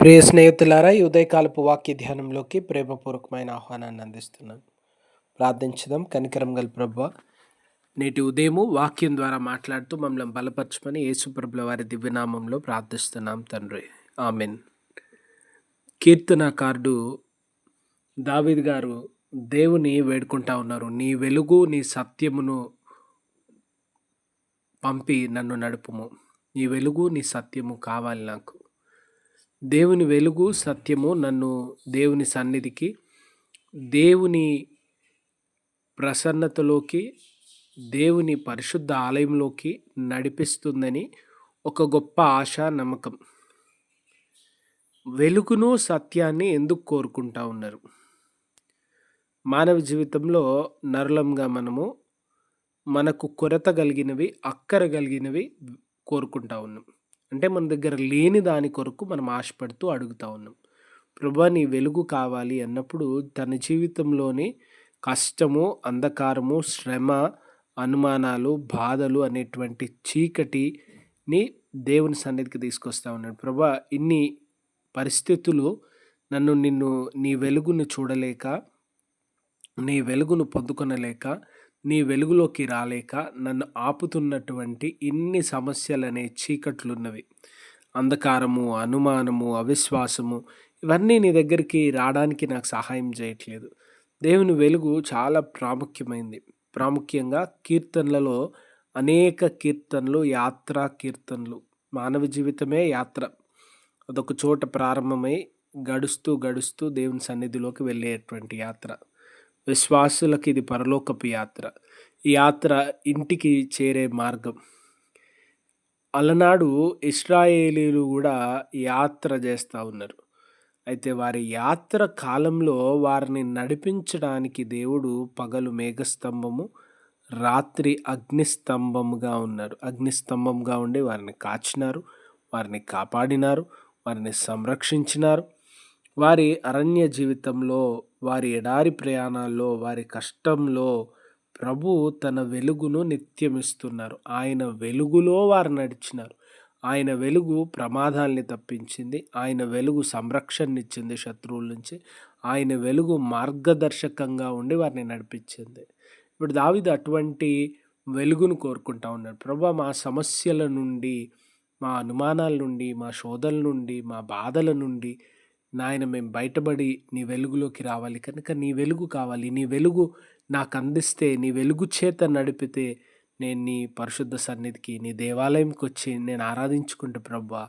ప్రియ స్నేహితులారా ఈ ఉదయకాలపు వాక్య ధ్యానంలోకి ప్రేమపూర్వకమైన ఆహ్వానాన్ని అందిస్తున్నాను. ప్రార్థించదాం. కనికరం గల ప్రభు నేటి ఉదయము వాక్యం ద్వారా మాట్లాడుతూ మమ్మల్ని బలపరచమని యేసుప్రభుల వారి దివ్యనామంలో ప్రార్థిస్తున్నాం తండ్రి. ఆమెన్. కీర్తనాకారుడు దావిద్ గారు దేవుని వేడుకుంటా ఉన్నారు. నీ వెలుగు నీ సత్యమును పంపి నన్ను నడుపుము. నీ వెలుగు నీ సత్యము కావాలి నాకు. దేవుని వెలుగు సత్యము నన్ను దేవుని సన్నిధికి దేవుని ప్రసన్నతలోకి దేవుని పరిశుద్ధ ఆలయంలోకి నడిపిస్తుందని ఒక గొప్ప ఆశ నమ్మకం. వెలుగును సత్యాన్ని ఎందుకు కోరుకుంటా ఉన్నారు? మానవ జీవితంలో నరులంగా మనము మనకు కొరత కలిగినవి అక్కర కలిగినవి కోరుకుంటా ఉన్నాం. అంటే మన దగ్గర లేని దాని కొరకు మనం ఆశపడుతూ అడుగుతా ఉన్నాం. ప్రభా నీ వెలుగు కావాలి అన్నప్పుడు తన జీవితంలోని కష్టము అంధకారము శ్రమ అనుమానాలు బాధలు అనేటువంటి చీకటిని దేవుని సన్నిధికి తీసుకొస్తా ఉన్నాడు. ప్రభా ఇన్ని పరిస్థితులు నన్ను నిన్ను నీ వెలుగును చూడలేక నీ వెలుగును పొందుకొనలేక నీ వెలుగులోకి రాలేక నన్ను ఆపుతున్నటువంటి ఇన్ని సమస్యలనే చీకట్లున్నవి. అంధకారము అనుమానము అవిశ్వాసము ఇవన్నీ నీ దగ్గరికి రావడానికి నాకు సహాయం చేయట్లేదు. దేవుని వెలుగు చాలా ప్రాముఖ్యమైంది. ప్రాముఖ్యంగా కీర్తనలలో అనేక కీర్తనలు యాత్రా కీర్తనలు. మానవ జీవితమే యాత్ర. అదొక చోట ప్రారంభమై గడుస్తూ గడుస్తూ దేవుని సన్నిధిలోకి వెళ్ళేటువంటి యాత్ర. విశ్వాసులకు ఇది పరలోకపు యాత్ర. ఈ యాత్ర ఇంటికి చేరే మార్గం. అలనాడు ఇస్రాయేలీలు కూడా యాత్ర చేస్తూ ఉన్నారు. అయితే వారి యాత్ర కాలంలో వారిని నడిపించడానికి దేవుడు పగలు మేఘస్తంభము రాత్రి అగ్నిస్తంభముగా ఉన్నారు. అగ్నిస్తంభంగా ఉండి వారిని కాచినారు వారిని కాపాడినారు వారిని సంరక్షించినారు. వారి అరణ్య జీవితంలో వారి ఎడారి ప్రయాణాల్లో వారి కష్టంలో ప్రభు తన వెలుగును నిత్యమిస్తున్నారు. ఆయన వెలుగులో వారు నడిచినారు. ఆయన వెలుగు ప్రమాదాల్ని తప్పించింది. ఆయన వెలుగు సంరక్షణనిచ్చింది శత్రువుల నుంచి. ఆయన వెలుగు మార్గదర్శకంగా ఉండి వారిని నడిపించింది. ఇప్పుడు దావిది అటువంటి వెలుగును కోరుకుంటా ఉన్నాడు. ప్రభా మా సమస్యల నుండి మా అనుమానాల నుండి మా శోధల నుండి మా బాధల నుండి నాయన మేము బయటపడి నీ వెలుగులోకి రావాలి. కనుక నీ వెలుగు కావాలి. నీ వెలుగు నాకు అందిస్తే నీ వెలుగు చేత నడిపితే నేను నీ పరిశుద్ధ సన్నిధికి నీ దేవాలయంకి వచ్చి నేను ఆరాధించుకుంటే ప్రభా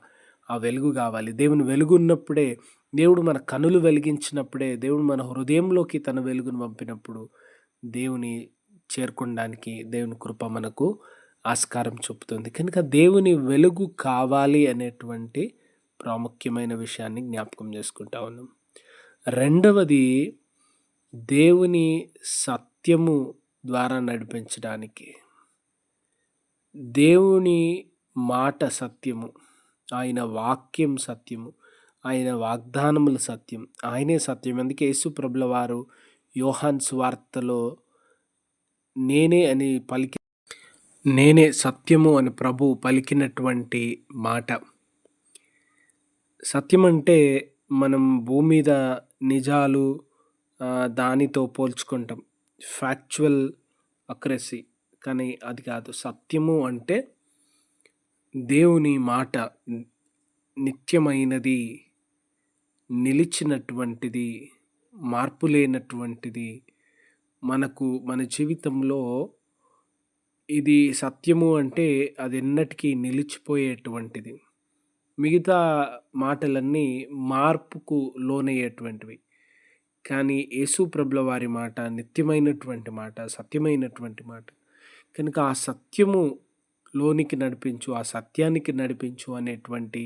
ఆ వెలుగు కావాలి. దేవుని వెలుగు ఉన్నప్పుడే దేవుడు మన కనులు వెలిగించినప్పుడే దేవుడు మన హృదయంలోకి తన వెలుగును పంపినప్పుడు దేవుని చేరుకోవడానికి దేవుని కృప మనకు ఆస్కారం చూపుతుంది. కనుక దేవుని వెలుగు కావాలి అనేటువంటి ప్రాముఖ్యమైన విషయాన్ని జ్ఞాపకం చేసుకుంటా ఉన్నాం. రెండవది దేవుని సత్యము ద్వారా నడిపించడానికి. దేవుని మాట సత్యము ఆయన వాక్యం సత్యము ఆయన వాగ్దానముల సత్యం ఆయనే సత్యం. అందుకే యేసు ప్రభుల వారు యోహాన్ స్వార్తలో నేనే అని పలికి నేనే సత్యము అని ప్రభు పలికినటువంటి మాట. సత్యం అంటే మనం భూమి మీద నిజాలు దానితో పోల్చుకుంటాం. ఫ్యాక్చువల్ అక్రెసీ కానీ అది కాదు. సత్యము అంటే దేవుని మాట నిత్యమైనది నిలిచినటువంటిది మార్పు లేనటువంటిది మనకు మన జీవితంలో ఇది సత్యము అంటే అది ఎన్నటికీ నిలిచిపోయేటువంటిది. మిగతా మాటలన్నీ మార్పుకు లోనయ్యేటువంటివి. కానీ యేసు ప్రభుల వారి మాట నిత్యమైనటువంటి మాట సత్యమైనటువంటి మాట. కనుక ఆ సత్యము లోనికి నడిపించు ఆ సత్యానికి నడిపించు అనేటువంటి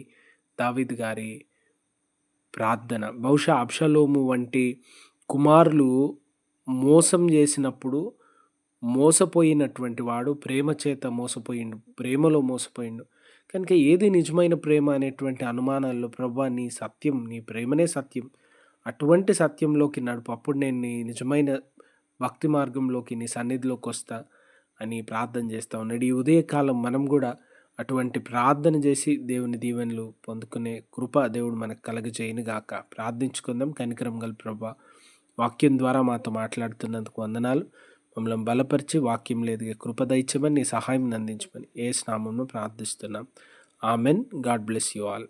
దావిద్ గారి ప్రార్థన. బహుశా అబ్షలోము వంటి కుమారులు మోసం చేసినప్పుడు మోసపోయినటువంటి వాడు ప్రేమ చేత మోసపోయిండు ప్రేమలో మోసపోయిండు. కనుక ఏది నిజమైన ప్రేమ అనేటువంటి అనుమానాల్లో ప్రభా నీ సత్యం నీ ప్రేమనే సత్యం. అటువంటి సత్యంలోకి నడుపు. అప్పుడు నేను నీ నిజమైన భక్తి మార్గంలోకి నీ సన్నిధిలోకి వస్తా అని ప్రార్థన చేస్తా ఉన్నాడు. ఈ ఉదయకాలం మనం కూడా అటువంటి ప్రార్థన చేసి దేవుని దీవెనలు పొందుకునే కృప దేవుడు మనకు కలగజేయను గాక. ప్రార్థించుకుందాం. కనికరం గల ప్రభా వాక్యం ద్వారా మాతో మాట్లాడుతున్నందుకు వందనాలు. మమ్మల్ని బలపరిచి వాక్యం లేదు. కృప దయచమని నీ సహాయం అందించమని ఏ స్నామంలో ప్రార్థిస్తున్నాం. Amen. God bless you all.